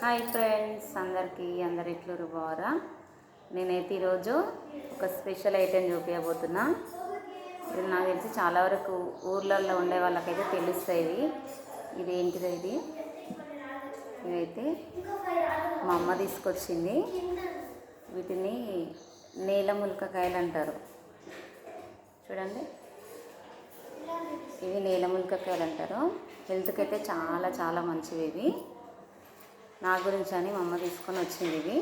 Hi friends అందరికీ అందరు ఇట్లు బాగా నేనైతే ఈరోజు ఒక స్పెషల్ ఐటెం చూపించబోతున్నా ఇది నాకు తెలిసి చాలా వరకు ఊర్లలో ఉండే వాళ్ళకైతే తెలుస్తాయి ఇది ఏంటిదో ఇది? ఇదైతే మా అమ్మ తీసుకొచ్చింది. వీటిని నేల ములకకాయలు అంటారు. చూడండి. ఇవి నేల ములకకాయలు అంటారు. హెల్త్కి అయితే చాలా చాలా మంచివి ఇవి. నా గురించి అని మా అమ్మ తీసుకొని వచ్చింది ఇవి.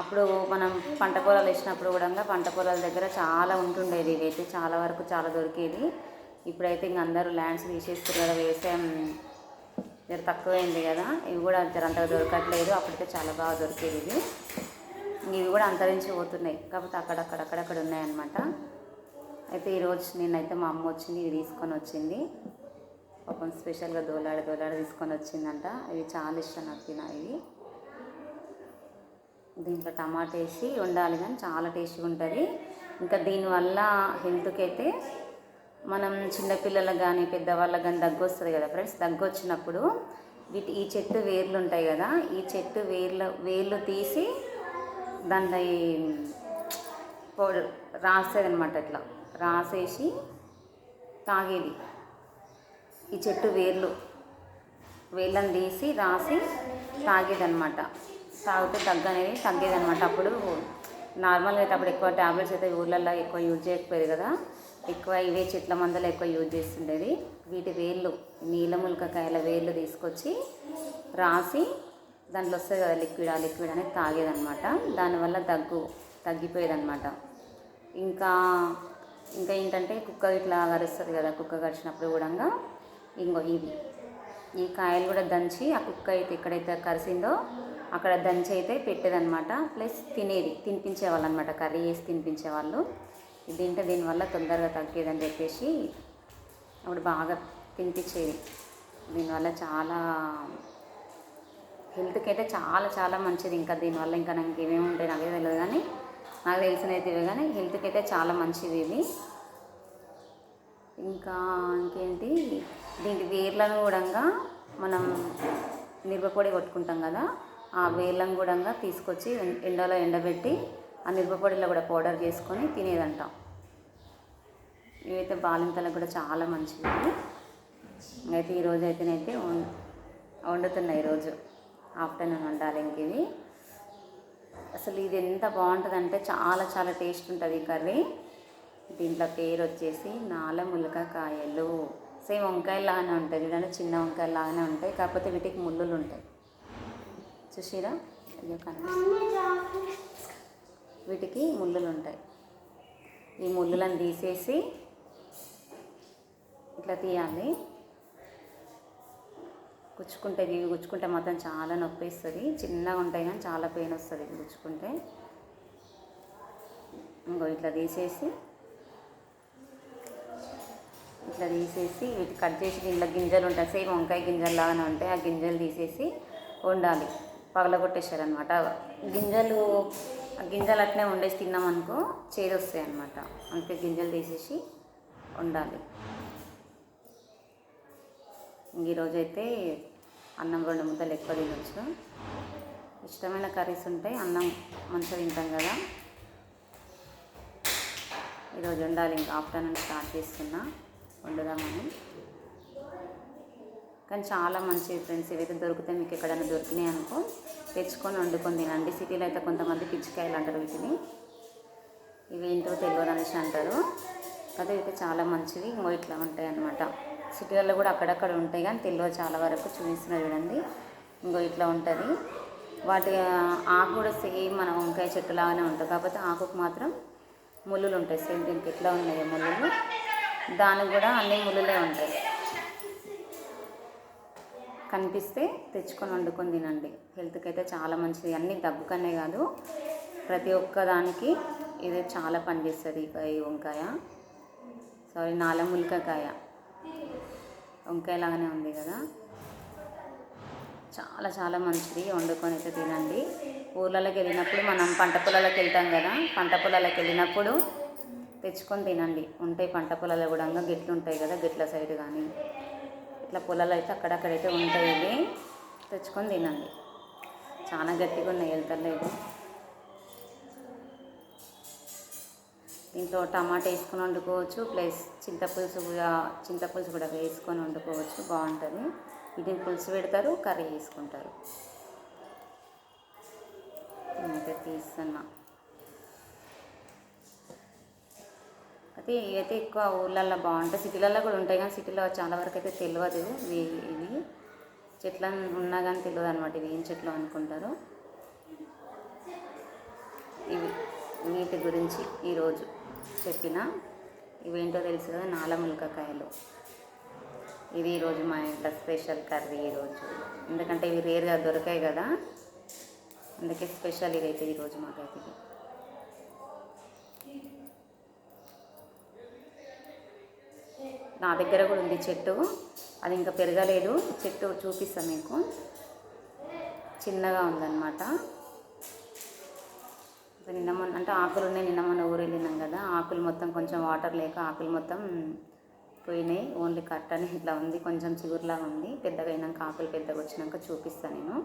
అప్పుడు మనం పంట పొలాలు వేసినప్పుడు కూడా పంట పొలాల దగ్గర చాలా ఉంటుండేది ఇవైతే చాలా వరకు చాలా దొరికేది. ఇప్పుడైతే ఇంక అందరూ ల్యాండ్స్ తీసేస్తారు కదా వ్యవసాయం జర తక్కువైంది కదా. ఇవి కూడా జర అంతగా దొరకట్లేదు. అప్పటికే చాలా బాగా దొరికేది ఇవి. ఇవి కూడా అంతరించి పోతున్నాయి. కాకపోతే అక్కడక్కడ అక్కడక్కడ ఉన్నాయన్నమాట. అయితే ఈరోజు నేనైతే మా అమ్మ వచ్చింది ఇవి తీసుకొని వచ్చింది. పాపం స్పెషల్గా దోలాడ దోలాడ తీసుకొని వచ్చిందంట. ఇవి చాలా ఇష్టం నాకు ఇవి దీంట్లో టమాటా వేసి వండాలి కానీ చాలా టేస్ట్గా ఉంటుంది. ఇంకా దీనివల్ల హెల్త్కి అయితే మనం చిన్నపిల్లలకు కానీ పెద్దవాళ్ళకి కానీ దగ్గు వస్తుంది కదా ఫ్రెండ్స్. దగ్గు వచ్చినప్పుడు వీటి ఈ చెట్టు వేర్లు ఉంటాయి కదా ఈ చెట్టు వేర్ల వేర్లు తీసి దాంట్లో పౌడర్ రాసేది అనమాట ఇట్లా రాసేసి తాగేది. ఈ చెట్టు వేర్లు వేళ్ళని తీసి రాసి తాగేదనమాట తాగితే తగ్గ అనేది తగ్గేదనమాట అప్పుడు నార్మల్గా అయితే అప్పుడు ఎక్కువ ట్యాబ్లెట్స్ అయితే ఊళ్ళల్లో ఎక్కువ యూజ్ చేయకపోయేది కదా. ఎక్కువ ఇవే చెట్ల మందలు ఎక్కువ యూజ్ చేస్తుండేది. వీటి వేళ్ళు నీలములకకాయల వేళ్ళు తీసుకొచ్చి రాసి దాంట్లో వస్తుంది కదా లిక్విడ్. ఆ లిక్విడ్ అనేది తాగేదనమాట దానివల్ల దగ్గు తగ్గిపోయేదనమాట ఇంకా ఇంకా ఏంటంటే కుక్క ఇట్లా కరుస్తుంది కదా కుక్క కరిచినప్పుడు కూడా ఇంకో ఇవి ఈ కాయలు కూడా దంచి ఆ కుక్క అయితే ఎక్కడైతే కరిసిందో అక్కడ దంచి అయితే పెట్టేదనమాట ప్లస్ తినేది తినిపించేవాళ్ళు అనమాట కర్రీ వేసి తినిపించేవాళ్ళు తింటే దీనివల్ల తొందరగా తగ్గేదని చెప్పేసి అప్పుడు బాగా తినిపించేది. దీనివల్ల చాలా హెల్త్కి అయితే చాలా చాలా మంచిది. ఇంకా దీనివల్ల ఇంకా నాకు ఏమేమి ఉంటాయి నాకే తెలియదు కానీ నాకు తెలిసినైతే ఇవి కానీ హెల్త్కి అయితే చాలా మంచిది ఇవి ఇంకా ఇంకేంటి? దీనికి వేర్లను కూడా మనం మిరపపొడి కొట్టుకుంటాం కదా ఆ వేర్లను కూడా తీసుకొచ్చి ఎండలో ఎండబెట్టి ఆ మిరపపొడిలో కూడా పౌడర్ చేసుకొని తినేదంటాం. ఇవైతే బాలింతలకు కూడా చాలా మంచివి. అయితే ఈరోజు అయితేనైతే వం- వండుతున్నాయి ఈరోజు ఆఫ్టర్నూన్ వండాలి ఇంక ఇవి. అసలు ఇది ఎంత బాగుంటుందంటే చాలా చాలా టేస్ట్ ఉంటుంది ఈ కర్రీ. దీంట్లో పేరు వచ్చేసి నాల ములకకాయలు. సేమ్ వంకాయలాగానే ఉంటాయి చూడండి చిన్న వంకాయలాగానే ఉంటాయి కాకపోతే వీటికి ముళ్ళులు ఉంటాయి. చూసిరా? అయ్యో వీటికి ముళ్ళులు ఉంటాయి. ఈ ముళ్ళులను తీసేసి ఇట్లా తీయాలి. గుచ్చుకుంటే ఇవి గుచ్చుకుంటే మాత్రం చాలా నొప్పి ఇస్తుంది చిన్నగా ఉంటాయి కానీ చాలా పెయిన్ వస్తుంది గుచ్చుకుంటే. ఇంకో ఇట్లా తీసేసి ఇట్లా తీసేసి వీటి కట్ చేసి దీంట్లో గింజలు ఉంటాయి. సేమ్ వంకాయ గింజలు లాగానే ఉంటాయి. ఆ గింజలు తీసేసి వండాలి. పగలగొట్టేశారనమాట గింజలు ఆ గింజలు అట్నే వండేసి తిన్నామనుకో చేదు వస్తాయి అనమాట అందుకే గింజలు తీసేసి వండాలి. ఈరోజు అయితే అన్నం రెండు ముద్దలు ఎక్కువ తినొచ్చు. ఇష్టమైన కర్రీస్ ఉంటే అన్నం మంచిగా తింటాం కదా. ఈరోజు వండాలి. ఇంకా ఆఫ్టర్నూన్ స్టార్ట్ చేస్తున్నా. వండుదామని కానీ చాలా మంచివి ఫ్రెండ్స్ ఏవైతే దొరికితే మీకు ఎక్కడైనా దొరికినాయి అనుకో తెచ్చుకొని వండుకొని తినండి. సిటీలో అయితే కొంతమంది పిచ్చికాయలు అంటారు వీటిని. ఇవి ఏంటో తెలియదు అనేసి అంటారు. అదే అయితే చాలా మంచివి ఇంకో ఇట్లా ఉంటాయి అన్నమాట. సిటీలలో కూడా అక్కడక్కడ ఉంటాయి కానీ తెలియదు చాలా వరకు. చూపిస్తున్నారు చూడండి. ఇంకో ఇట్లా ఉంటుంది. వాటి ఆకు కూడా సేమ్ మన వంకాయ చెట్టు లాగానే ఉంటుంది. కాకపోతే ఆకుకు మాత్రం ముళ్ళులు ఉంటాయి. సేమ్ దీనికి ఎట్లా ఉన్నాయో ముళ్ళులు. దానికి కూడా అన్ని ములులే ఉంటాయి. కనిపిస్తే తెచ్చుకొని వండుకొని తినండి. హెల్త్కి అయితే చాలా మంచిది. అన్ని దగ్గుకనే కాదు. ప్రతి ఒక్క దానికి ఇది చాలా పనిచేస్తుంది ఈ- వంకాయ. సారీ నాలములకాయ వంకాయ లాగానే ఉంది కదా. చాలా చాలా మంచిది. వండుకొని అయితే తినండి. ఊర్లలోకి వెళ్ళినప్పుడు మనం పంట పొలాలకు వెళ్తాం కదా. పంట పొలాలకు వెళ్ళినప్పుడు తెచ్చుకొని తినండి. ఉంటాయి పంట పొలాలు కూడా గిట్లు ఉంటాయి కదా గిట్ల సైడ్ కానీ. ఇట్లా పొలాలు అయితే అక్కడక్కడైతే ఉంటాయి ఇవి. తెచ్చుకొని తినండి. చాలా గట్టిగా ఉన్నాయి వెళ్తలేదు. దీంట్లో టమాటా వేసుకొని వండుకోవచ్చు. ప్లస్ చింతపులుసు కూడా చింతపులుసు కూడా వేసుకొని వండుకోవచ్చు. బాగుంటుంది. వీటిని పులుసు పెడతారు కర్రీ వేసుకుంటారు. నేనైతే తీస్తున్నా. కాబట్టి ఇవైతే ఎక్కువ ఊళ్ళల్లో బాగుంటాయి సిటీలలో కూడా ఉంటాయి కానీ సిటీలో చాలా వరకు అయితే తెలియదు ఇవి ఇవి. చెట్లు ఉన్నా కానీ తెలియదు అనమాట ఇవి ఏం చెట్లు అనుకుంటారు. ఇవి వీటి గురించి ఈరోజు చెప్పిన ఇవేంటో తెలుసు కదా నాలములకాయలు ఇది ఈరోజు మా ఇంట్లో స్పెషల్ కర్రీ ఈరోజు. ఎందుకంటే ఇవి రేర్గా దొరికాయి కదా అందుకే స్పెషల్ ఇదైతే ఈరోజు మాకైతే నా దగ్గర కూడా ఉంది చెట్టు. అది ఇంకా పెరగలేదు. చెట్టు చూపిస్తాను మీకు. చిన్నగా ఉందన్నమాట. నిన్న మొన్న అంటే ఆకులు ఉన్నాయి. నిన్న మొన్న ఊరు వెళ్ళినాం కదా. ఆకులు మొత్తం కొంచెం వాటర్ లేక ఆకులు మొత్తం పోయినాయి. ఓన్లీ కట్ అని ఇట్లా ఉంది. కొంచెం చిగురులాగా ఉంది. పెద్దగా అయినాక ఆకులు పెద్దగా వచ్చినాక చూపిస్తాను నేను.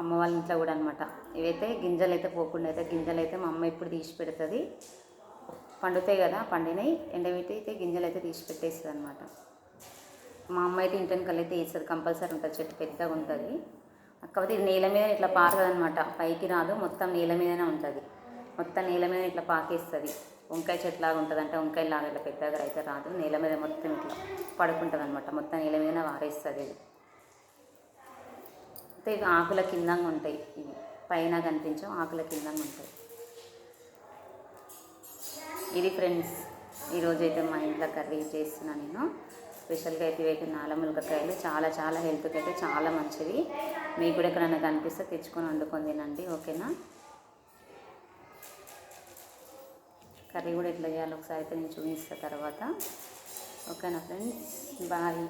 అమ్మ వాళ్ళ ఇంట్లో కూడా అనమాట ఇవైతే గింజలు అయితే పోకుండా అయితే గింజలు అయితే మా అమ్మ ఇప్పుడు తీసి పెడుతుంది. పండుతాయి కదా పండినాయి. ఎండబెట్టి అయితే గింజలు అయితే తీసి పెట్టేస్తుంది అనమాట మా అమ్మ అయితే ఇంటెనకల్ అయితే వేస్తుంది కంపల్సరీ ఉంటుంది చెట్టు పెద్దగా ఉంటుంది. కాకపోతే ఇది నేల మీద ఇట్లా పారుతుంది అనమాట పైకి రాదు మొత్తం నేల మీదనే ఉంటుంది. మొత్తం నేల మీద ఇట్లా పాకేస్తుంది. వంకాయ చెట్టు లాగా ఉంటుంది అంటే వంకాయ లాగా ఇట్లా పెద్దగా అయితే రాదు. నేల మీద మొత్తం ఇట్లా పడుకుంటుంది అనమాట మొత్తం నేల మీదనే వారేస్తుంది ఇది. అయితే ఆకుల కిందంగా ఉంటాయి. ఇవి పైన కనిపించవు ఆకుల కిందంగా ఉంటాయి. ఇది ఫ్రెండ్స్ ఈరోజు అయితే మా ఇంట్లో కర్రీ చేస్తున్నాను నేను. స్పెషల్గా అయితే ఇవైతే నాలములకాయలు చాలా చాలా హెల్త్కి అయితే చాలా మంచిది. మీకు కూడా ఎక్కడైనా కనిపిస్తే తెచ్చుకొని వండుకొని తినండి ఓకేనా? కర్రీ కూడా ఎట్లా చేయాలో ఒకసారి అయితే నేను చూపిస్తాను తర్వాత. ఓకేనా ఫ్రెండ్స్? బాయ్.